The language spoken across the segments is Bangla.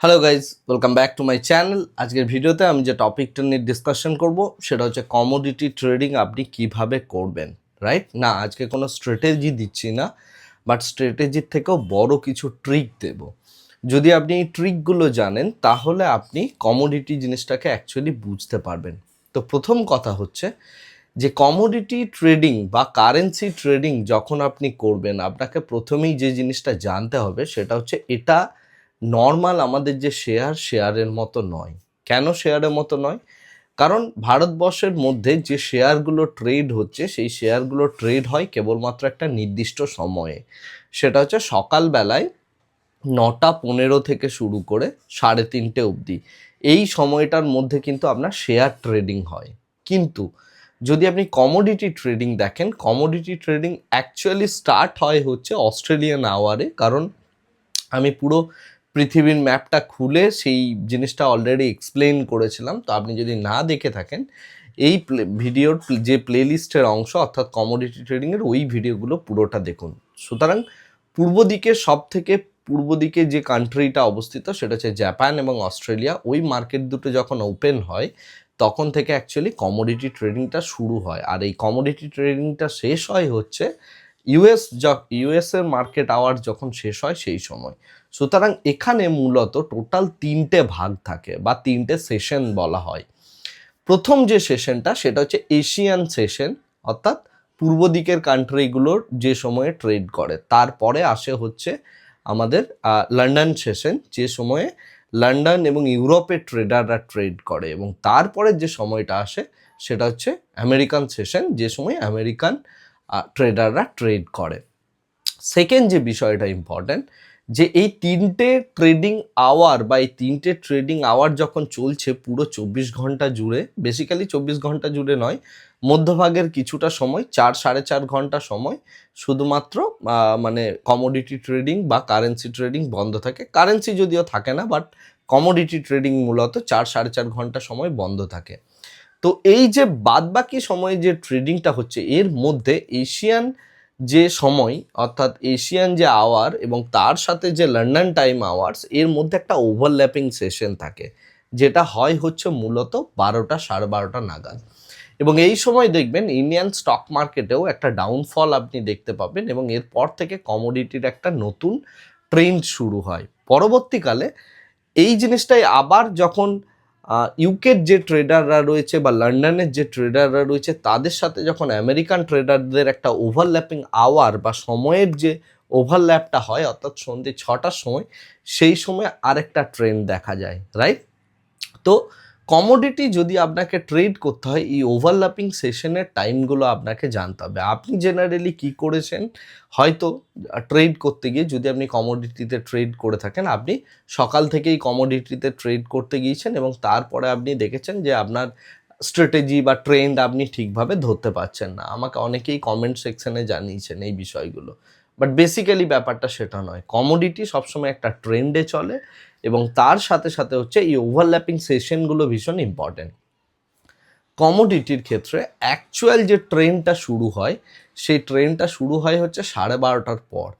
Hello guys welcome back to my channel আজকের ভিডিওতে আমি যে টপিকটা নিয়ে ডিসকাশন করব, সেটা হচ্ছে কমোডিটি ট্রেডিং আপনি কীভাবে করবেন রাইট না, আজকে কোনো স্ট্র্যাটেজি দিচ্ছি না বাট স্ট্র্যাটেজির থেকেও বড় কিছু ট্রিক দেব। যদি আপনি এই ট্রিকগুলো জানেন, তাহলে আপনি কমোডিটি জিনিসটাকে অ্যাকচুয়ালি বুঝতে পারবেন। তো প্রথম কথা হচ্ছে যে কমোডিটি ট্রেডিং বা কারেন্সি ট্রেডিং যখন আপনি করবেন, আপনাকে প্রথমেই যে জিনিসটা জানতে হবে, সেটা হচ্ছে এটা নর্মাল আমাদের যে শেয়ার শেয়ারের মতো নয়। কেন শেয়ারের মতো নয়? কারণ ভারতবর্ষের মধ্যে যে শেয়ারগুলো ট্রেড হচ্ছে, সেই শেয়ারগুলো ট্রেড হয় কেবলমাত্র একটা নির্দিষ্ট সময়ে। সেটা হচ্ছে সকালবেলায় নটা পনেরো থেকে শুরু করে সাড়ে তিনটে অবধি। এই সময়টার মধ্যে কিন্তু আপনার শেয়ার ট্রেডিং হয়। কিন্তু যদি আপনি কমোডিটি ট্রেডিং দেখেন কমোডিটি ট্রেডিং অ্যাকচুয়ালি স্টার্ট হয় হচ্ছে অস্ট্রেলিয়ান আওয়ারে কারণ আমি পুরো পৃথিবীর ম্যাপটা খুলে সেই জিনিসটা অলরেডি এক্সপ্লেন করেছিলাম। তো আপনি যদি না দেখে থাকেন, এই ভিডিওর যে প্লেলিস্টের অংশ অর্থাৎ কমোডিটি ট্রেডিংয়ের ওই ভিডিওগুলো পুরোটা দেখুন। সুতরাং পূর্ব দিকে সব থেকে পূর্ব দিকে যে কান্ট্রিটা অবস্থিত সেটা হচ্ছে জাপান এবং অস্ট্রেলিয়া ওই মার্কেট দুটো যখন ওপেন হয়, তখন থেকে অ্যাকচুয়ালি কমোডিটি ট্রেডিংটা শুরু হয়। আর এই কমোডিটি ট্রেডিংটা শেষ হয় হচ্ছে ইউএস ইউএস এর মার্কেট আওয়ার যখন শেষ হয় সেই সময়। সুতরাং এখানে মূলত টোটাল তিনটে ভাগ থাকে বা তিনটে সেশন বলা হয়। প্রথম যে সেশনটা সেটা হচ্ছে এশিয়ান সেশন, অর্থাৎ পূর্ব দিকের কান্ট্রিগুলোর যে সময়ে ট্রেড করে। তারপরে আসে হচ্ছে আমাদের লন্ডন সেশন, যে সময়ে লন্ডন এবং ইউরোপের ট্রেডাররা ট্রেড করে এবং তারপরে যে সময়টা আসে সেটা হচ্ছে আমেরিকান সেশন, যে সময় আমেরিকান ট্রেডাররা ট্রেড করে। সেকেন্ড যে বিষয়টা ইম্পর্ট্যান্ট যে এই তিনটে ট্রেডিং আওয়ার বা এই তিনটে ট্রেডিং আওয়ার যখন চলছে পুরো চব্বিশ ঘণ্টা জুড়ে বেসিক্যালি চব্বিশ ঘণ্টা জুড়ে নয়, মধ্যভাগের কিছুটা সময়, চার সাড়ে চার ঘণ্টা সময় শুধুমাত্র মানে কমোডিটি ট্রেডিং বা কারেন্সি ট্রেডিং বন্ধ থাকে। কারেন্সি যদিও থাকে না বাট কমোডিটি ট্রেডিং মূলত চার সাড়ে চার ঘণ্টা সময় বন্ধ থাকে। তো এই যে বাদবাকি সময়ে যে ট্রেডিংটা হচ্ছে, এর মধ্যে এশিয়ান যে সময়, অর্থাৎ এশিয়ান যে আওয়ার এবং তার সাথে যে লন্ডন টাইম আওয়ার্স এর মধ্যে একটা ওভারল্যাপিং সেশন থাকে, যেটা হয় হচ্ছে মূলত বারোটা সাড়ে বারোটা নাগাদ। এবং এই সময় দেখবেন ইন্ডিয়ান স্টক মার্কেটেও একটা ডাউনফল আপনি দেখতে পাবেন এবং এরপর থেকে কমোডিটির একটা নতুন ট্রেন্ড শুরু হয়। পরবর্তীকালে এই জিনিসটাই আবার যখন ইউকের যে ট্রেডাররা রয়েছে বা লন্ডনের যে ট্রেডাররা রয়েছে, তাদের সাথে যখন আমেরিকান ট্রেডারদের একটা ওভারল্যাপিং আওয়ার বা সময়ের যে ওভারল্যাপটা হয়, অর্থাৎ সন্ধ্যে ছটার সময়, সেই সময় আরেকটা ট্রেন্ড দেখা যায় রাইট তো কমোডিটি যদি আপনাকে ট্রেড করতে হয়, এই ওভারল্যাপিং সেশনের টাইমগুলো আপনাকে জানতে হবে। আপনি জেনারেলি কি করেছেন? হয়তো ট্রেড করতে গিয়ে যদি আপনি কমোডিটিতে ট্রেড করে থাকেন, আপনি সকাল থেকেই কমোডিটিতে ট্রেড করতে গিয়েছেন এবং তারপরে আপনি দেখেছেন যে আপনার স্ট্র্যাটেজি বা ট্রেন্ড আপনি ঠিকভাবে ধরতে পারছেন না। আমাকে অনেকেই কমেন্ট সেকশনে জানিয়েছেন এই বিষয়গুলো। বাট বেসিক্যালি ব্যাপারটা সেটা নয়। কমোডিটি সবসময় একটা ট্রেন্ডে চলে এবং তার সাথে সাথে হচ্ছে এই ওভারল্যাপিং সেশনগুলো ভীষণ ইম্পর্টেন্ট কমোডিটির ক্ষেত্রে অ্যাকচুয়াল যে ট্রেনটা শুরু হয়, সেই ট্রেনটা শুরু হয় হচ্ছে সাড়ে বারোটার পর।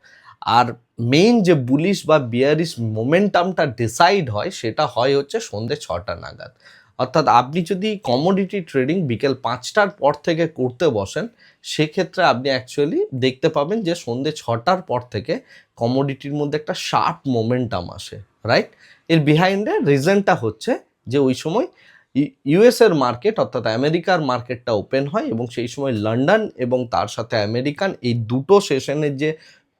আর মেইন যে বুলিশ বা বিয়ারিশ মোমেন্টামটা ডিসাইড হয়, সেটা হয় হচ্ছে সন্ধ্যে ছটা নাগাদ। অর্থাৎ আপনি যদি কমোডিটি ট্রেডিং বিকেল পাঁচটার পর থেকে করতে বসেন, সেক্ষেত্রে আপনি অ্যাকচুয়ালি দেখতে পাবেন যে সন্ধ্যে ছটার পর থেকে কমোডিটির মধ্যে একটা শার্প মোমেন্টাম আসে রাইট এর বিহাইন্ডে রিজনটা হচ্ছে যে ওই সময় ইউএসের মার্কেট অর্থাৎ আমেরিকার মার্কেটটা ওপেন হয় এবং সেই সময় লন্ডন এবং তার সাথে আমেরিকান এই দুটো সেশনের যে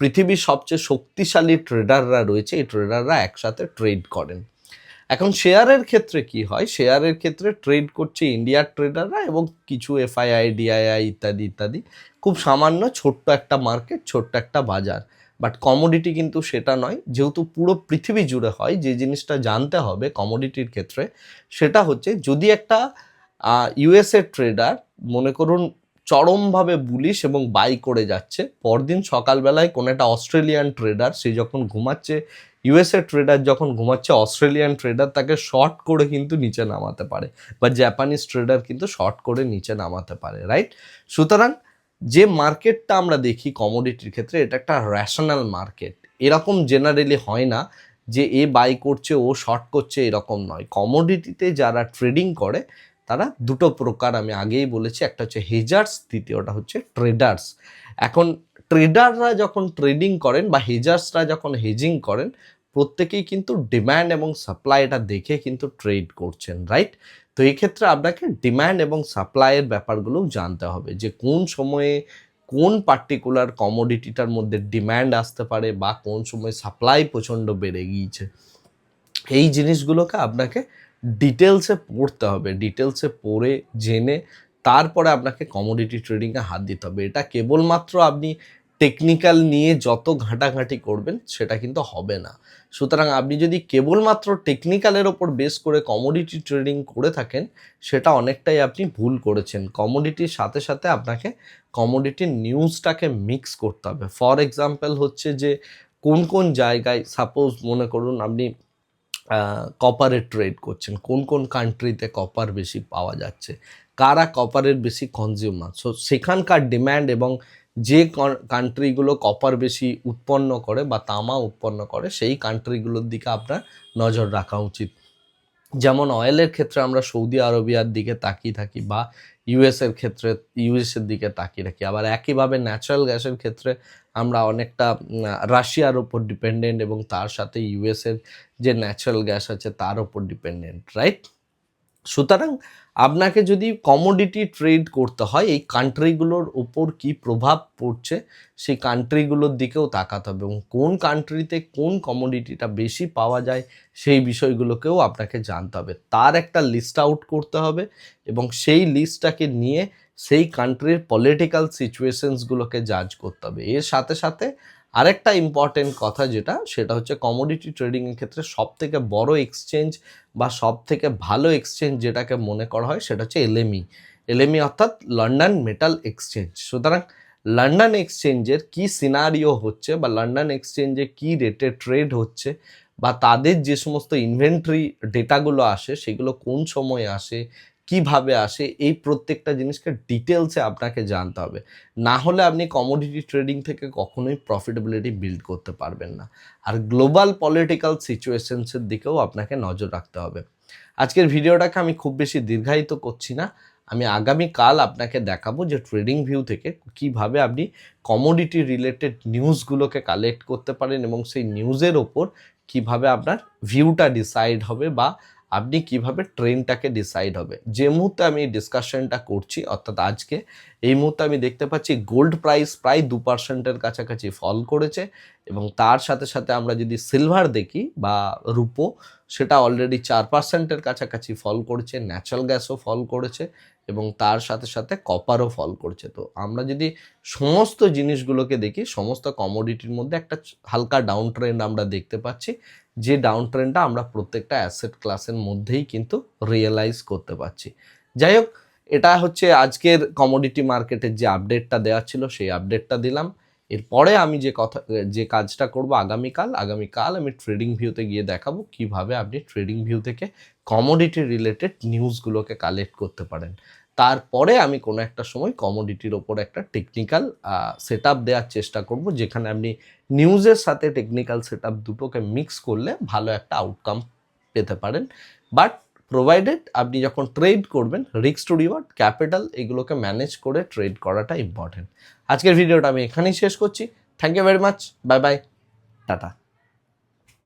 পৃথিবীর সবচেয়ে শক্তিশালী ট্রেডাররা রয়েছে, এই ট্রেডাররা একসাথে ট্রেড করেন। এখন শেয়ারের ক্ষেত্রে কি হয়? শেয়ারের ক্ষেত্রে ট্রেড করছে ইন্ডিয়ার ট্রেডাররা এবং কিছু এফআইআই ডিআইআই ইত্যাদি ইত্যাদি। খুব সামান্য ছোট্ট একটা মার্কেট ছোট্ট একটা বাজার। বাট কমোডিটি কিন্তু সেটা নয়। যেহেতু পুরো পৃথিবী জুড়ে হয়, যে জিনিসটা জানতে হবে কমোডিটির ক্ষেত্রে, সেটা হচ্ছে যদি একটা ইউএসএ ট্রেডার মনে করুন চরমভাবে বুলিশ এবং বাই করে যাচ্ছে, পরদিন সকালবেলায় কোনো একটা অস্ট্রেলিয়ান ট্রেডার সে যখন ঘুমাচ্ছে ইউএসএ ট্রেডার যখন ঘুমাচ্ছে অস্ট্রেলিয়ান ট্রেডার তাকে শর্ট করে কিন্তু নিচে নামাতে পারে বা জাপানিজ ট্রেডার কিন্তু শর্ট করে নিচে নামাতে পারে রাইট সুতরাং যে মার্কেটটা আমরা দেখি কমোডিটির ক্ষেত্রে, এটা একটা র্যাশনাল মার্কেট এরকম জেনারেলি হয় না যে এ বাই করছে, ও শর্ট করছে, এরকম নয়। কমোডিটিতে যারা ট্রেডিং করে, তারা দুটো প্রকার আমি আগেই বলেছি। একটা হচ্ছে হেজার্স দ্বিতীয়টা হচ্ছে ট্রেডার্স এখন ট্রেডাররা যখন ট্রেডিং করেন বা হেজার্সরা যখন হেজিং করেন প্রত্যেকেই কিন্তু ডিম্যান্ড এবং সাপ্লাই এটা দেখে কিন্তু ট্রেড করছেন রাইট তো এই ক্ষেত্রে আপনাকে ডিম্যান্ড এবং সাপ্লাইয়ের ব্যাপারগুলো জানতে হবে যে কোন সময়ে কোন পার্টিকুলার কমোডিটিটার মধ্যে ডিম্যান্ড আসতে পারে বা কোন সময় সাপ্লাই প্রচণ্ড বেড়ে গিয়েছে। এই জিনিসগুলোকে আপনাকে ডিটেলসে পড়তে হবে ডিটেলসে পড়ে জেনে তারপরে আপনাকে কমোডিটি ট্রেডিংয়ে হাত দিতে হবে। এটা কেবলমাত্র আপনি টেকনিক্যাল নিয়ে যত ঘাঁটাঘাঁটি করবেন, সেটা কিন্তু হবে না। সুতরাং আপনি যদি কেবলমাত্র টেকনিক্যালের ওপর বেস করে কমোডিটি ট্রেডিং করে থাকেন, সেটা অনেকটাই আপনি ভুল করেছেন। কমোডিটির সাথে সাথে আপনাকে কমোডিটির নিউজটাকে মিক্স করতে হবে। ফর এক্সাম্পল হচ্ছে যে, কোন কোন জায়গায় সাপোজ মনে করুন আপনি কপারের ট্রেড করছেন, কোন কোন কান্ট্রিতে কপার বেশি পাওয়া যাচ্ছে, কারা কপারের বেশি কনজিউমার সো সেখানকার ডিম্যান্ড এবং যে কান্ট্রিগুলো কপার বেশি উৎপন্ন করে বা তামা উৎপন্ন করে, সেই কান্ট্রিগুলোর দিকে আপনার নজর রাখা উচিত। যেমন অয়েলের ক্ষেত্রে আমরা সৌদি আরবিয়ার দিকে তাকিয়ে থাকি বা ইউএসের ক্ষেত্রে ইউএসের দিকে তাকিয়ে রাখি আবার একইভাবে ন্যাচারাল গ্যাসের ক্ষেত্রে আমরা অনেকটা রাশিয়ার ওপর ডিপেন্ডেন্ট এবং তার সাথে ইউএসের যে ন্যাচারাল গ্যাস আছে, তার ওপর ডিপেন্ডেন্ট রাইট সুতরাং আপনাকে যদি কমোডিটি ট্রেড করতে হয়, এই কান্ট্রিগুলোর ওপর কি প্রভাব পড়ছে, সেই কান্ট্রিগুলোর দিকেও তাকাতে হবে এবং কোন কান্ট্রিতে কোন কমোডিটিটা বেশি পাওয়া যায়, সেই বিষয়গুলোকেও আপনাকে জানতে হবে। তার একটা লিস্ট আউট করতে হবে এবং সেই লিস্টটাকে নিয়ে সেই কান্ট্রির পলিটিক্যাল সিচুয়েশনসগুলোকে জাজ করতে হবে। এর সাথে সাথে আরেকটা ইম্পর্টেন্ট কথা যেটা, সেটা হচ্ছে কমোডিটি ট্রেডিংয়ের ক্ষেত্রে সব থেকে বড় এক্সচেঞ্জ বা সব থেকে ভালো এক্সচেঞ্জ যেটাকে মনে করা হয়, সেটা হচ্ছে এলএমই এলএমই অর্থাৎ লন্ডন মেটাল এক্সচেঞ্জ সুতরাং লন্ডন এক্সচেঞ্জের কি সিনারিও হচ্ছে বা লন্ডন এক্সচেঞ্জে কি রেটে ট্রেড হচ্ছে বা তাদের যে সমস্ত ইনভেন্টরি ডেটাগুলো আসে, সেগুলো কোন সময় আসে কীভাবে আসে, এই প্রত্যেকটা জিনিসকে ডিটেলসে আপনাকে জানতে হবে। না হলে আপনি কমোডিটি ট্রেডিং থেকে কখনোই প্রফিটেবিলিটি বিল্ড করতে পারবেন না। আর গ্লোবাল পলিটিক্যাল সিচুয়েশনসের দিকেও আপনাকে নজর রাখতে হবে। আজকের ভিডিওটাকে আমি খুব বেশি দীর্ঘায়িত করছি না। আমি আগামী কাল আপনাকে দেখাবো যে ট্রেডিং ভিউ থেকে কীভাবে আপনি কমোডিটি রিলেটেড নিউজগুলোকে কালেক্ট করতে পারেন এবং সেই নিউজের ওপর কীভাবে আপনার ভিউটা ডিসাইড হবে বা আপনি কীভাবে ট্রেনটাকে ডিসাইড হবে। যে মুহূর্তে আমি ডিসকাশনটা করছি, অর্থাৎ আজকে, এই মুহূর্তে আমি দেখতে পাচ্ছি গোল্ড প্রাইস প্রায় দু পার্সেন্টের কাছাকাছি ফল করেছে এবং তার সাথে সাথে আমরা যদি সিলভার দেখি বা রূপো সেটা অলরেডি চার পার্সেন্টের কাছাকাছি ফল করছে ন্যাচারাল গ্যাসও ফল করেছে এবং তার সাথে সাথে কপারও ফল করছে। তো আমরা যদি সমস্ত জিনিসগুলোকে দেখি, সমস্ত কমোডিটির মধ্যে একটা হালকা ডাউন ট্রেন্ড আমরা দেখতে পাচ্ছি। যে ডাউন ট্রেন্ডটা আমরা প্রত্যেকটা অ্যাসেট ক্লাসের মধ্যেই কিন্তু রিয়েলাইজ করতে পারছি। যাই হোক, এটা হচ্ছে আজকের কমোডিটি মার্কেটের যে আপডেটটা দেওয়া ছিল, সেই আপডেটটা দিলাম। এরপরে আমি যে কথা, যে কাজটা করব আগামীকাল আগামীকাল আমি ট্রেডিং ভিউতে গিয়ে দেখাবো কীভাবে আপনি ট্রেডিং ভিউ থেকে কমোডিটি রিলেটেড নিউজগুলোকে কালেক্ট করতে পারেন। তারপরে আমি কোনো একটা সময় কমোডিটির ওপর একটা টেকনিক্যাল সেট আপ দেওয়ার চেষ্টা করব, যেখানে আপনি নিউজের সাথে টেকনিক্যাল সেট আপ দুটোকে মিক্স করলে ভালো একটা আউটকাম পেতে পারেন। বাট প্রোভাইডেড আপনি যখন ট্রেড করবেন রিক্স টু রিওয়ার্ড ক্যাপিটাল এগুলোকে ম্যানেজ করে ট্রেড করাটা ইম্পর্টেন্ট আজকের ভিডিওটা আমি এখানেই শেষ করছি। Thank you very much bye bye tata